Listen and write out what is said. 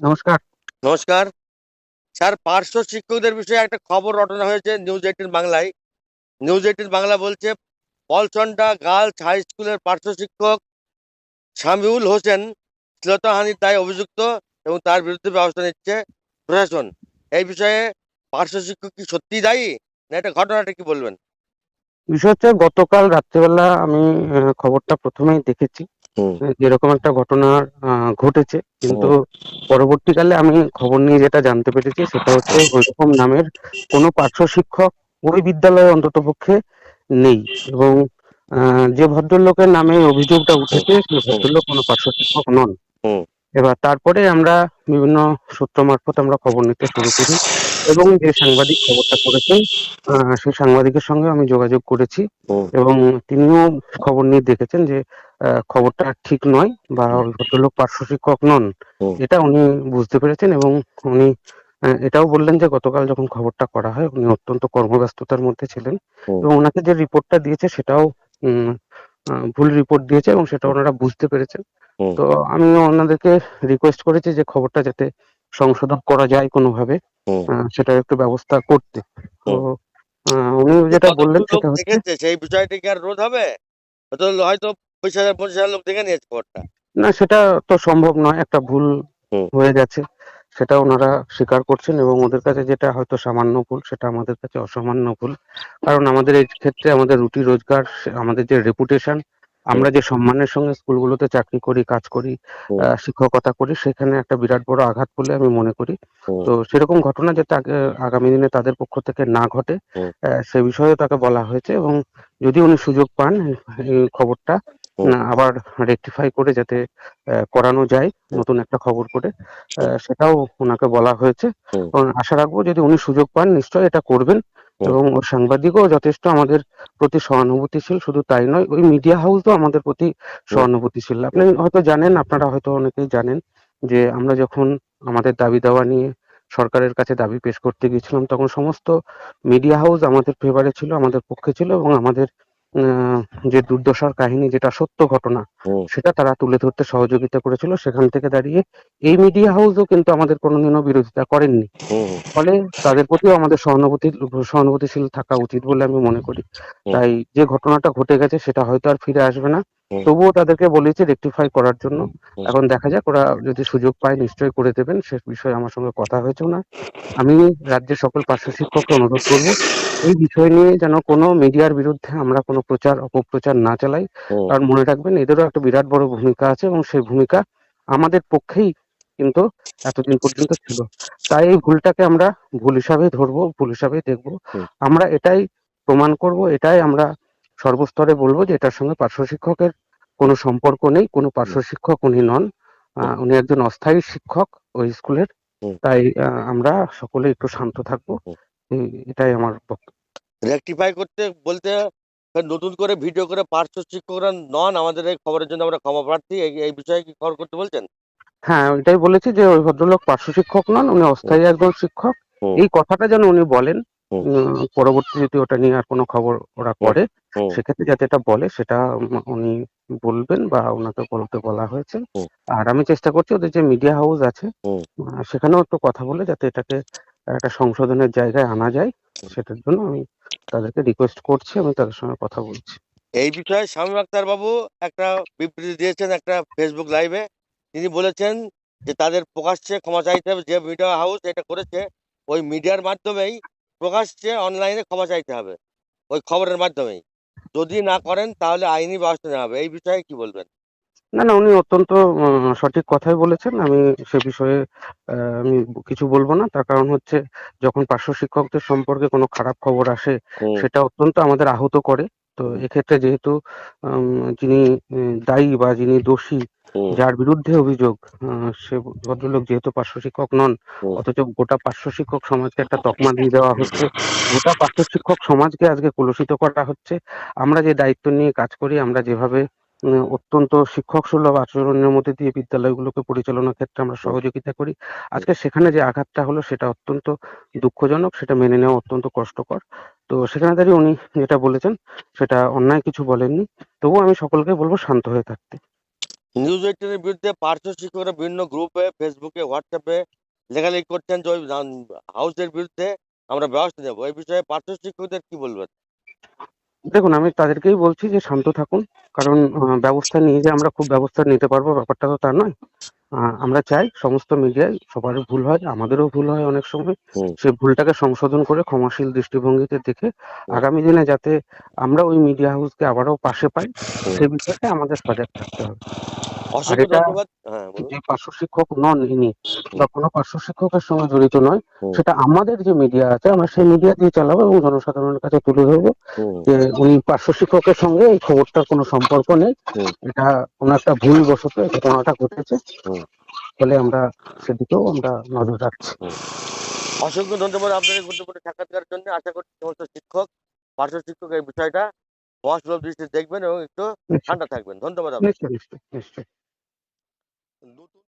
নমস্কার। নমস্কার। স্যার পার্শ্ব শিক্ষকদের বিষয়ে একটা খবর রটনা হয়েছে নিউজ এইটিন বাংলায়। নিউজ এইটিন বাংলা বলছে পলচন্ডা গার্লস হাই স্কুলের পার্শ্ব শিক্ষক শামিউল হোসেন শ্লীলতাহানির দায়ে অভিযুক্ত এবং তার বিরুদ্ধে ব্যবস্থা নিচ্ছে প্রশাসন। এই বিষয়ে পার্শ্ব শিক্ষক কি সত্যি দায়ী? না এটা ঘটনাটা কি বলবেন? বিষয় হচ্ছে গতকাল রাত্রেবেলা আমি খবরটা প্রথমেই দেখেছি। যেরকম একটা ঘটনা ঘটেছে। কিন্তু পরবর্তীকালে আমি খবর নিয়ে যেটা জানতে পেরেছি সেটা হচ্ছে ওইরকম নামের কোনো পার্শ্ব শিক্ষক ওই বিদ্যালয়ে অন্তত পক্ষে নেই। এবং আহ, যে ভদ্রলোকের নামে অভিযোগটা উঠেছে সে ভদ্রলোক কোনো পার্শ্ব শিক্ষক নন। এবার তারপরে আমরা বিভিন্ন সূত্র মারফত আমরা খবর নিতে শুরু করি এবং যে সাংবাদিক খবরটা করেছেন সেই সাংবাদিকের সঙ্গে আমি যোগাযোগ করেছি এবং তিনিও খবর নিয়ে দেখেছেন যে খবরটা ঠিক নয় বা ভদ্রলোক পার্শ্ব শিক্ষক নন। এটা উনি বুঝতে পেরেছেন এবং উনি এটাও বললেন যে গতকাল যখন খবরটা করা হয় উনি অত্যন্ত কর্মব্যস্ততার মধ্যে ছিলেন এবং ওনাকে যে রিপোর্টটা দিয়েছে সেটাও ভুল রিপোর্ট দিয়েছে এবং সেটা ওনারা বুঝতে পেরেছেন। তো আমি ওনাদেরকে রিকোয়েস্ট করেছি যে খবরটা যাতে সংশোধন করা যায় কোনোভাবে। সেটার একটু ব্যবস্থা করতে। তো আহ, উনি যেটা বললেন সেটা হচ্ছে সেই বিষয়টা কি আর রোধ হবে? হয়তো হয়তো পঁচিশ হাজার পঁচিশ হাজার লোক দেখে নিয়েছে খবরটা। না সেটা তো সম্ভব নয় একটা ভুল হয়ে গেছে। সেটা ওনারা স্বীকার করছেন এবং ওদের কাছে যেটা হয়তো সামান্য ভুল সেটা আমাদের কাছে অসামান্য ভুল। কারণ আমাদের এই ক্ষেত্রে আমাদের রুটি রোজগার আমাদের যে রেপুটেশন আমরা যে সম্মানের সঙ্গে স্কুলগুলোতে চাকরি করি কাজ করি শিক্ষকতা করি সেখানে একটা বিরাট বড় আঘাত বলে আমি মনে করি। তো সেরকম ঘটনা যাতে আগামী দিনে তাদের পক্ষ থেকে না ঘটে সে বিষয়ে তাকে বলা হয়েছে এবং যদি উনি সুযোগ পান এই খবরটা আবার রেকটিফাই করে যাতে করানো যায় নতুন একটা খবর করে আহ, সেটাও ওনাকে বলা হয়েছে। আশা রাখব যদি উনি সুযোগ পান নিশ্চয়ই এটা করবেন। এবং সাংবাদিকও যথেষ্ট আমাদের প্রতি সহানুভূতিশীল শুধু তাই নয় ওই মিডিয়া হাউসও আমাদের প্রতি সহানুভূতিশীল। আপনি হয়তো জানেন আপনারা হয়তো অনেকেই জানেন যে আমরা যখন আমাদের দাবি দাওয়া নিয়ে সরকারের কাছে দাবি পেশ করতে গিয়েছিলাম তখন সমস্ত মিডিয়া হাউস আমাদের ফেভারে ছিল আমাদের পক্ষে ছিল এবং আমাদের যে দুর্দশার কাহিনী যেটা সত্য ঘটনা সেটা তারা তুলে ধরতে সহযোগিতা করেছিল। সেখান থেকে দাঁড়িয়ে এই মিডিয়া হাউসও কিন্তু আমাদের কোনোদিনও বিরোধিতা করেননি। ফলে তাদের প্রতিও আমাদের সহানুভূতি সহানুভূতিশীল থাকা উচিত বলে আমি মনে করি। তাই যে ঘটনাটা ঘটে গেছে সেটা হয়তো আর ফিরে আসবে না। তবুও তাদেরকে বলেছি রেকটিফাই করার জন্য। এখন দেখা যাক ওরা যদি সুযোগ পায় নিশ্চয়ই করে দেবেন। সে বিষয়ে আমার সঙ্গে কথা হয়েছে না। আমি রাজ্যের সকল পার্শ্ব শিক্ষককে অনুরোধ করব এই বিষয় নিয়ে যেন কোনো মিডিয়ার বিরুদ্ধে আমরা কোনো প্রচার অপপ্রচার না চালাই। কারণ মনে রাখবেন এদেরও একটা বিরাট বড় ভূমিকা আছে এবং সেই ভূমিকা আমাদের পক্ষেই কিন্তু এতদিন পর্যন্ত ছিল। তাই এই ভুলটাকে আমরা ভুল হিসাবে ধরবো ভুল হিসাবে দেখব। আমরা এটাই প্রমাণ করব এটাই আমরা সর্বস্তরে বলব যে এটার সঙ্গে পার্শ্ব শিক্ষকের কোনো সম্পর্ক নেই কোনো পার্শ্ব শিক্ষক উনি নন। উনি একজন অস্থায়ী শিক্ষক ওই স্কুলের। তাই আমরা সকলে একটু শান্ত থাকব। হুম। এটাই আমার বক্তব্য রেকটিফাই করতে বলতে নতুন করে ভিডিও করে পার্শ্ব শিক্ষকরা নন আমাদের এই খবরের জন্য আমরা ক্ষমা প্রার্থী এই এই বিষয়ে কি খবর করতে বলছেন হ্যাঁ ওইটাই বলেছি যে ওই ভদ্রলোক পার্শ্ব শিক্ষক নন উনি অস্থায়ী একজন শিক্ষক হুম। এই কথাটা যেন উনি বলেন হুম। উম, পরবর্তী যদি ওটা নিয়ে আর কোনো খবর ওরা করে হুম। সেক্ষেত্রে যাতে এটা বলে সেটা উম, উনি বলবেন বা ওনাকে বলতে বলা হয়েছে হুম। আর আমি চেষ্টা করছি ওদের যে মিডিয়া হাউস আছে হুম। আহ, সেখানেও একটু কথা বলে যাতে এটাকে একটা সংশোধনের জায়গায় আনা যায় সেটার জন্য আমি তাদেরকে রিকোয়েস্ট করছি আমি তাদের সঙ্গে কথা বলছি। এই বিষয়ে স্বামী আক্তার বাবু একটা বিবৃতি দিয়েছেন একটা ফেসবুক লাইভে তিনি বলেছেন যে তাদের প্রকাশ্যে ক্ষমা চাইতে হবে যে মিডিয়া হাউস এটা করেছে ওই মিডিয়ার মাধ্যমেই প্রকাশ্যে অনলাইনে ক্ষমা চাইতে হবে ওই খবরের মাধ্যমেই। যদি না করেন তাহলে আইনি ব্যবস্থা নেওয়া হবে। এই বিষয়ে কি বলবেন? না না উনি অত্যন্ত সঠিক কথাই বলেছেন। আমি সে বিষয়ে আমি কিছু বলব না। তার কারণ হচ্ছে যখন পার্শ্ব শিক্ষকদের সম্পর্কে কোনো খারাপ খবর আসে সেটা অত্যন্ত আমাদের আহত করে। তো এক্ষেত্রে যেহেতু যিনি দায়ী বা যিনি দোষী যার বিরুদ্ধে অভিযোগ আহ, সে ভদ্রলোক যেহেতু পার্শ্ব শিক্ষক নন অথচ গোটা পার্শ্ব শিক্ষক সমাজকে একটা তকমা দিয়ে দেওয়া হচ্ছে। গোটা পার্শ্ব শিক্ষক সমাজকে আজকে কলুষিত করা হচ্ছে। আমরা যে দায়িত্ব নিয়ে কাজ করি আমরা যেভাবে অত্যন্ত শিক্ষক সুলভ আচরণের মধ্যে দিয়ে বিদ্যালয়গুলোকে পরিচালনার ক্ষেত্রে আমরা সহযোগিতা করি। আজকে সেখানে যে আঘাতটা হলো সেটা অত্যন্ত দুঃখজনক সেটা মেনে নেওয়া অত্যন্ত কষ্টকর। তো সেখানে দাঁড়িয়ে উনি যেটা বলেছেন সেটা অন্যায় কিছু বলেননি। তবুও আমি সকলকে বলব শান্ত হয়ে থাকতে। নিউজ এইটিনের বিরুদ্ধে পার্শ্ব শিক্ষকরা বিভিন্ন গ্রুপে ফেসবুকে হোয়াটসঅ্যাপে লেখালেখি করছেন যে ওই হাউসের বিরুদ্ধে আমরা ব্যবস্থা নেব। এই বিষয়ে পার্শ্ব শিক্ষকদের কি বলবেন? দেখুন আমি তাদেরকেই বলছি যে শান্ত থাকুন। কারণ ব্যবস্থা নিয়ে যে আমরা খুব ব্যবস্থা নিতে পারব ব্যাপারটা তো তা নয়। আমরা চাই সমস্ত মিডিয়ায় সবার ভুল হয় আমাদেরও ভুল হয় অনেক সময়। সেই ভুলটাকে সংশোধন করে ক্ষমাশীল দৃষ্টিভঙ্গিতে দেখে আগামী দিনে যাতে আমরা ওই মিডিয়া হাউসকে আবারও পাশে পাই সে বিষয়টা আমাদের সজাগ থাকতে হবে। হ্যাঁ যে পার্শ্ব শিক্ষক নন ইনি বা কোনো পার্শ্ব শিক্ষকের সঙ্গে জড়িত নয় সেটা আমাদের যে মিডিয়া আছে আমরা সেই মিডিয়া দিয়ে চালাবো এবং জনসাধারণের কাছে তুলে ধরবো যে উনি পার্শ্ব শিক্ষকের সঙ্গে এই খবরটার কোনো সম্পর্ক নেই। এটা কোনো একটা ভুল বশত ঘটনাটা ঘটেছে। ফলে আমরা সেদিকেও আমরা নজর রাখছি। অসংখ্য ধন্যবাদ আপনাদের গুরুত্বপূর্ণ সাক্ষাৎকারের জন্য। আশা করছি সমস্ত শিক্ষক পার্শ্ব শিক্ষক এই বিষয়টা মহাসুলভ দৃষ্টিতে দেখবেন এবং একটু ঠান্ডা থাকবেন। ধন্যবাদ নিশ্চয়ই। নতুন